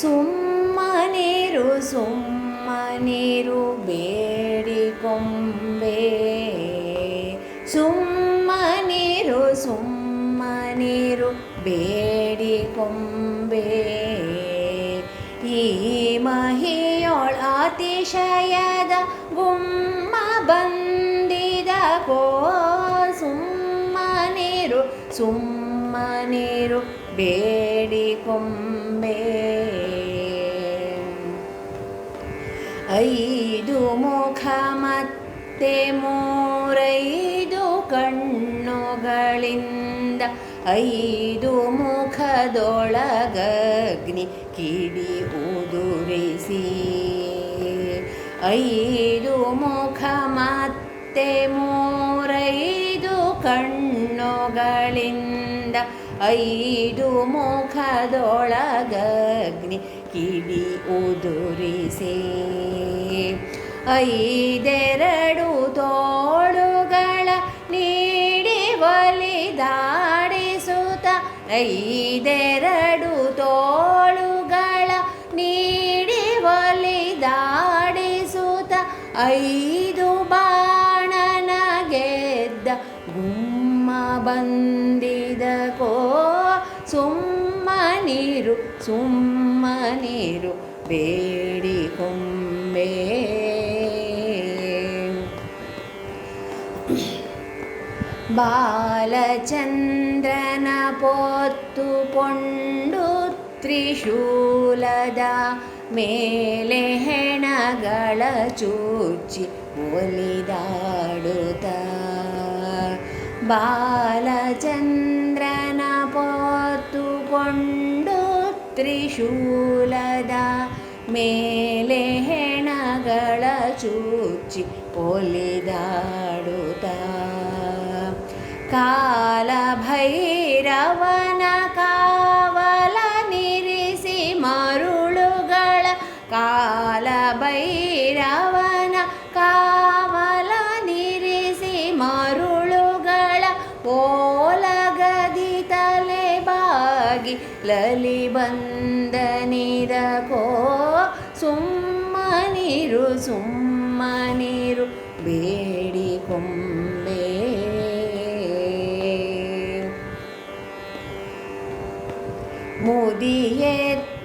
ಸುಮ್ಮನಿರು ಸುಮ್ಮನಿರು ಬೇಡಿಕೊಂಬೆ. ಸುಮ್ಮನಿರು ಸುಮ್ಮನಿರು ಬೇಡಿಕೊಂಬೆ. ಈ ಮಹಿಯೊಳ ಅತಿಶಯದ ಗುಮ್ಮ ಬಂದಿದ ಕೋ ಸುಮ್ಮನಿರು ಸುಮ್ಮನಿರು ಬೇಡಿಕೊಂಬೆ ಐದು ಮುಖ ಮತ್ತೆ ಮೂರೈದು ಕಣ್ಣುಗಳಿಂದ ಐದು ಮುಖದೊಳಗಗ್ನಿ ಕಿಡಿ ಉದುರಿಸಿ. ಐದು ಮುಖ ಮತ್ತೆ ಮೂರೈದು ಕಣ್ಣುಗಳಿಂದ ಐದು ಮುಖದೊಳಗಗ್ನಿ ಕಿವಿ ಉದುರಿಸಿ. ಐದೆರಡು ತೋಳುಗಳ ನೀಡಿ ಒಲಿದಾಡಿಸುತ್ತ ಐದೆರಡು ತೋಳುಗಳ ನೀಡಿ ಒಲಿದಾಡಿಸುತ್ತ ಐದು ಬಾಣನ ಗೆದ್ದ ಗುಮ್ಮ ಬಂದಿದ ಕೋ ಸುಮ್ಮನಿರು ಸುಮ್ಮನಿರು ಬೇಡಿಕೊಂಬೆ ಬಾಲಚಂದ್ರನ ಪೊತ್ತುಕೊಂಡು ತ್ರಿಶೂಲದ ಮೇಲೆ ಹೆಣಗಳ ಚೂಚಿ ಒಲಿದಾಡುತ್ತ. ಬಾಲಚಂದ್ರನ ಪೊತ್ತುಕೊಂಡು ತ್ರಿಶೂಲದ ಮೇಲೆ ಹೆಣಗಳ ಚೂಚಿ ಪೊಲಿದಾಡುತ್ತ. ಕಾಲ ಭೈರವನ ಕಾವಲ ನಿರಿಸಿ ಮರುಳುಗಳ ಕಾಲ ಓಲಗದಿ ತಲೆ ಬಾಗಿ ಲಲಿ ಬಂದನಿದ ಕೋ ಸುಮ್ಮನಿರು ಸುಮ್ಮನಿರು ಬೇಡಿಕೊಂಬೆ ಮುದಿಯೆತ್ತನೇರಿ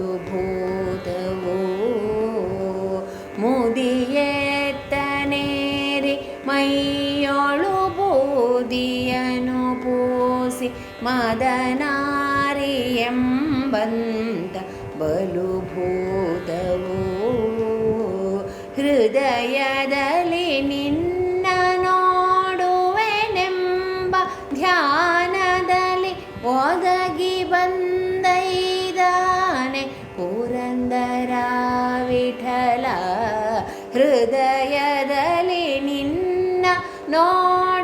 ಬಲು ಭೂತವು ಮುದಿಯೆತ್ತನೇರಿ ಮೈಯೊಳು ಬೂದಿಯನು ಪೂಸಿ ಮದನಾರಿ ಎಂಬಂತ ಬಲು ಭೂತವು ಹೃದಯದಲ್ಲಿ ವಿಠಲ ಹೃದಯದಲ್ಲಿ ನಿನ್ನ ನೋಡುವೆನೆಂಬ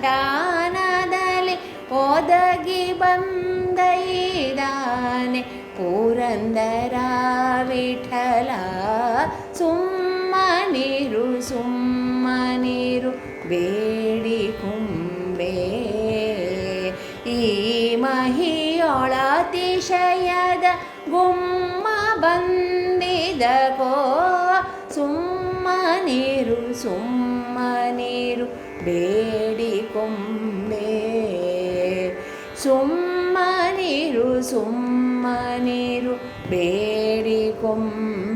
ಧ್ಯಾನದಲ್ಲಿ ಒದಗಿ ಬಂದೈದಾನೆ ಪುರಂದರ ವಿಠಲ. ಸುಮ್ಮನಿರು ಸುಮ್ಮನಿರು ಬೇಡಿಕೊಂಬೆ ಈ ಮಹಿಯೊಳ ಅತಿಶಯದ ಗುಮ್ಮ ಬಂದಿದ ಕೋ ಸುಮ್ಮನಿರು ಸುಮ್ಮನಿರು ಬೇಡಿಕೊಂಬೆ. ಸುಮ್ಮನಿರು ಸುಮ್ಮನಿರು ಬೇಡಿಕೊಂಬೆ.